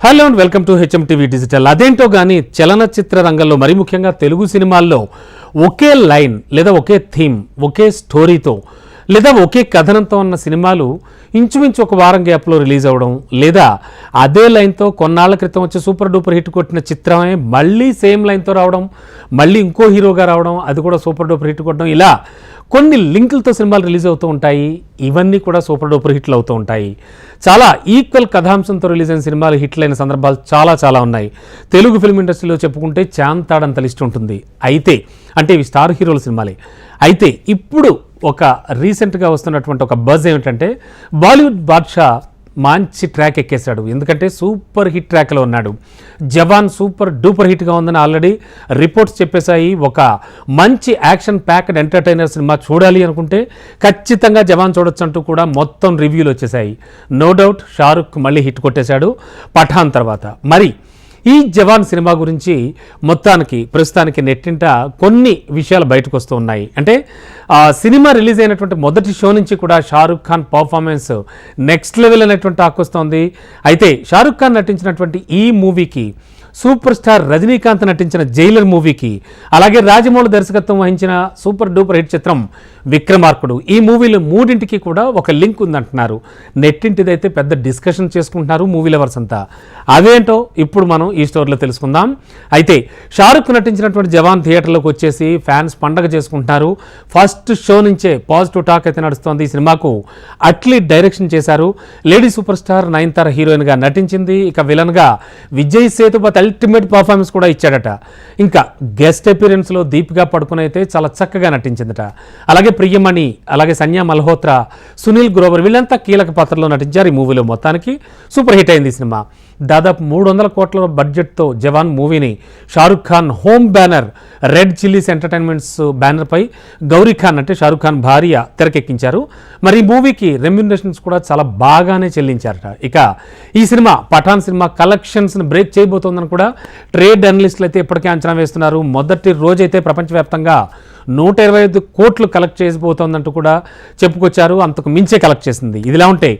Hello and welcome to HM TV digital. అదేంటో కానీ చలనచిత్ర రంగంలో మరీ ముఖ్యంగా తెలుగు సినిమాల్లో ఒకే లైన్ లేదా ఒకే థీమ్ ఒకే స్టోరీతో లేదా ఒకే కథనంతో ఉన్న సినిమాలు ఇంచుమించు ఒక వారం గ్యాప్లో రిలీజ్ అవ్వడం లేదా అదే లైన్తో కొన్నాళ్ళ క్రితం వచ్చి సూపర్ డూపర్ హిట్ కొట్టిన చిత్రమే మళ్ళీ సేమ్ లైన్తో రావడం మళ్ళీ ఇంకో హీరోగా రావడం అది కూడా సూపర్ డూపర్ హిట్ కొట్టడం ఇలా కొన్ని లింకులతో సినిమాలు రిలీజ్ అవుతూ ఉంటాయి. ఇవన్నీ కూడా సూపర్ డూపర్ హిట్లు అవుతూ ఉంటాయి. చాలా ఈక్వల్ కథాంశంతో రిలీజ్ అయిన సినిమాలు హిట్లు అయిన సందర్భాలు చాలా చాలా ఉన్నాయి. తెలుగు ఫిల్మ్ ఇండస్ట్రీలో చెప్పుకుంటే చాంతాడంత లిస్ట్ ఉంటుంది. అయితే అంటే ఇవి స్టార్ హీరోల సినిమాలే. అయితే ఇప్పుడు ఒక రీసెంట్గా వస్తున్నటువంటి ఒక బజ్ ఏమిటంటే బాలీవుడ్ బాద్షా మంచి ట్రాక్ ఎక్కేశాడు. ఎందుకంటే సూపర్ హిట్ ట్రాక్లో ఉన్నాడు. జవాన్ సూపర్ డూపర్ హిట్గా ఉందని ఆల్రెడీ రిపోర్ట్స్ చెప్పేశాయి. ఒక మంచి యాక్షన్ ప్యాక్డ్ ఎంటర్టైనర్ సినిమా చూడాలి అనుకుంటే ఖచ్చితంగా జవాన్ చూడొచ్చు అంటూ కూడా మొత్తం రివ్యూలు వచ్చేసాయి నో డౌట్ షారుఖ్ మళ్ళీ హిట్ కొట్టేశాడు. పఠాన్ తర్వాత. మరి ఈ జవాన్ సినిమా గురించి మొత్తానికి ప్రస్తుతానికి నెట్టింట కొన్ని విషయాలు బయటకు వస్తూ ఉన్నాయి. అంటే సినిమా రిలీజ్ అయినటువంటి మొదటి షో నుంచి కూడా Shahrukh Khan performance next level అనేటువంటి టాక్ వస్తోంది. అయితే షారుఖ్ ఖాన్ నటించినటువంటి ఈ మూవీకి సూపర్ స్టార్ రజనీకాంత్ నటించిన జైలర్ మూవీకి. అలాగే రాజమౌళి దర్శకత్వం వహించిన సూపర్ డూపర్ హిట్ చిత్రం విక్రమార్కుడు. ఈ మూవీలు మూడింటికి కూడా ఒక లింక్ ఉందంటున్నారు. నెట్టింటిదైతే పెద్ద డిస్కషన్ చేసుకుంటున్నారు మూవీ లవర్స్ అంతా. అదేంటో ఇప్పుడు మనం ఈ స్టోరీలో తెలుసుకుందాం. అయితే షారుఖ్ నటించినటువంటి జవాన్ థియేటర్లోకి వచ్చేసి ఫ్యాన్స్ పండగ చేసుకుంటున్నారు. ఫస్ట్ షో నుంచే పాజిటివ్ టాక్ అయితే నడుస్తోంది ఈ సినిమాకు. అట్లీ డైరెక్షన్ చేశారు. లేడీ సూపర్ స్టార్ నయనతార హీరోయిన్గా నటించింది. ఇక విలన్గా విజయ్ సేతుపతి అల్టిమేట్ పర్ఫార్మెన్స్ కూడా ఇచ్చాడట. ఇంకా గెస్ట్ అపీరెన్స్లో దీపికా పడుకుని అయితే చాలా చక్కగా నటించిందట. అలాగే ప్రియమణి అలాగే సన్యా మల్హోత్రా సునీల్ గ్రోవర్ వీళ్ళంతా కీలక పాత్రలో నటించారు ఈ మూవీలో మొత్తానికి. సూపర్ హిట్ అయింది ఈ సినిమా. దాదాపు మూడు వందల కోట్ల బడ్జెట్తో జవాన్ మూవీని Shahrukh Khan home banner Red Chillies Entertainments బ్యానర్పై గౌరీ ఖాన్ అంటే షారుఖ్ ఖాన్ భార్య తెరకెక్కించారు. మరి ఈ మూవీకి రెమ్యునరేషన్స్ కూడా చాలా బాగానే చెల్లించారట. ఇక ఈ సినిమా పఠాన్ సినిమా కలెక్షన్స్ని బ్రేక్ చేయబోతోందని కూడా ట్రేడ్ అనలిస్టులు అయితే ఇప్పటికే అంచనా వేస్తున్నారు. మొదటి రోజైతే ప్రపంచవ్యాప్తంగా నూట ఇరవై ఐదు కోట్లు కలెక్ట్ చేసిపోతోందంటూ కూడా చెప్పుకొచ్చారు. అంతకు మించే కలెక్ట్ చేసింది. ఇదిలా ఉంటే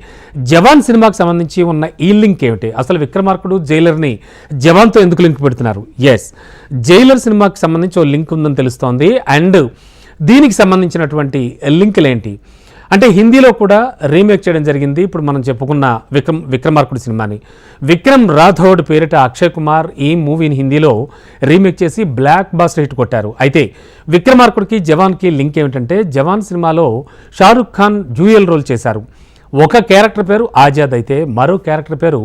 జవాన్ సినిమాకి సంబంధించి ఉన్న ఈ లింక్ ఏమిటి? అసలు విక్రమార్కుడు జైలర్ని జవాన్తో ఎందుకు లింక్ పెడుతున్నారు? ఎస్ జైలర్ సినిమాకి సంబంధించి ఓ లింక్ ఉందని తెలుస్తోంది. అండ్ దీనికి సంబంధించినటువంటి లింకులు ఏంటి అంటే హిందీలో కూడా రీమేక్ చేయడం జరిగింది. ఇప్పుడు మనం చెప్పుకున్న విక్రమ్ విక్రమార్కుడు సినిమాని. విక్రమ్ రాథోడ్ పేరిట అక్షయ్ కుమార్ ఈ మూవీని హిందీలో రీమేక్ చేసి బ్లాక్ బాస్టర్ హిట్ కొట్టారు. అయితే విక్రమార్కుడికి జవాన్కి లింక్ ఏమిటంటే జవాన్ సినిమాలో షారుఖ్ ఖాన్ డ్యూయల్ రోల్ చేశారు. ఒక క్యారెక్టర్ పేరు ఆజాద్ అయితే మరో క్యారెక్టర్ పేరు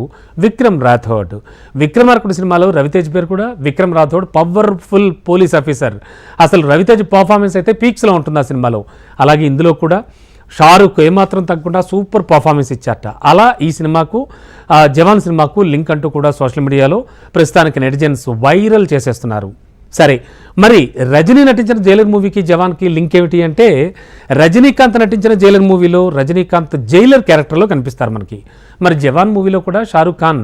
విక్రమ్ రాథోడ్. విక్రమార్కుడు సినిమాలో రవితేజ్ పేరు కూడా Vikram Rathore powerful police officer. అసలు రవితేజ్ పర్ఫార్మెన్స్ అయితే పీక్స్లో ఉంటుంది ఆ సినిమాలో? అలాగే ఇందులో కూడా షారుఖ్ ఏమాత్రం తగ్గకుండా సూపర్ పర్ఫార్మెన్స్ ఇచ్చారట. అలా ఈ సినిమాకు జవాన్ సినిమాకు లింక్ అంటూ కూడా సోషల్ మీడియాలో ప్రస్తుతానికి నెటిజన్స్ వైరల్ చేసేస్తున్నారు. సరే మరి రజనీ నటించిన జైలర్ మూవీకి జవాన్కి లింక్ ఏమిటి అంటే రజనీకాంత్ నటించిన జైలర్ మూవీలో రజనీకాంత్ జైలర్ క్యారెక్టర్లో కనిపిస్తారు మనకి. మరి జవాన్ మూవీలో కూడా షారూఖ్ ఖాన్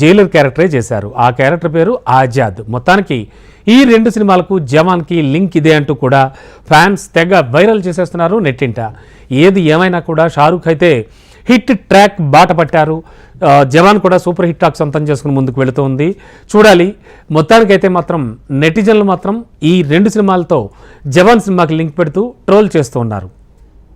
జైలర్ క్యారెక్టరే చేశారు. ఆ క్యారెక్టర్ పేరు ఆజాద్. మొత్తానికి ఈ రెండు సినిమాలకు జవాన్కి లింక్ ఇదే అంటూ కూడా ఫ్యాన్స్ తెగ వైరల్ చేసేస్తున్నారు నెట్టింట. ఏది ఏమైనా కూడా షారూఖ్ అయితే హిట్ ట్రాక్ బాట పట్టారు. జవాన్ కూడా సూపర్ హిట్ టాక్ సొంతం చేసుకుని ముందుకు వెళుతోంది. చూడాలి. మొత్తానికైతే మాత్రం నెటిజన్లు మాత్రం ఈ రెండు సినిమాలతో జవాన్ సినిమాకి లింక్ పెడుతూ ట్రోల్ చేస్తూ ఉన్నారు.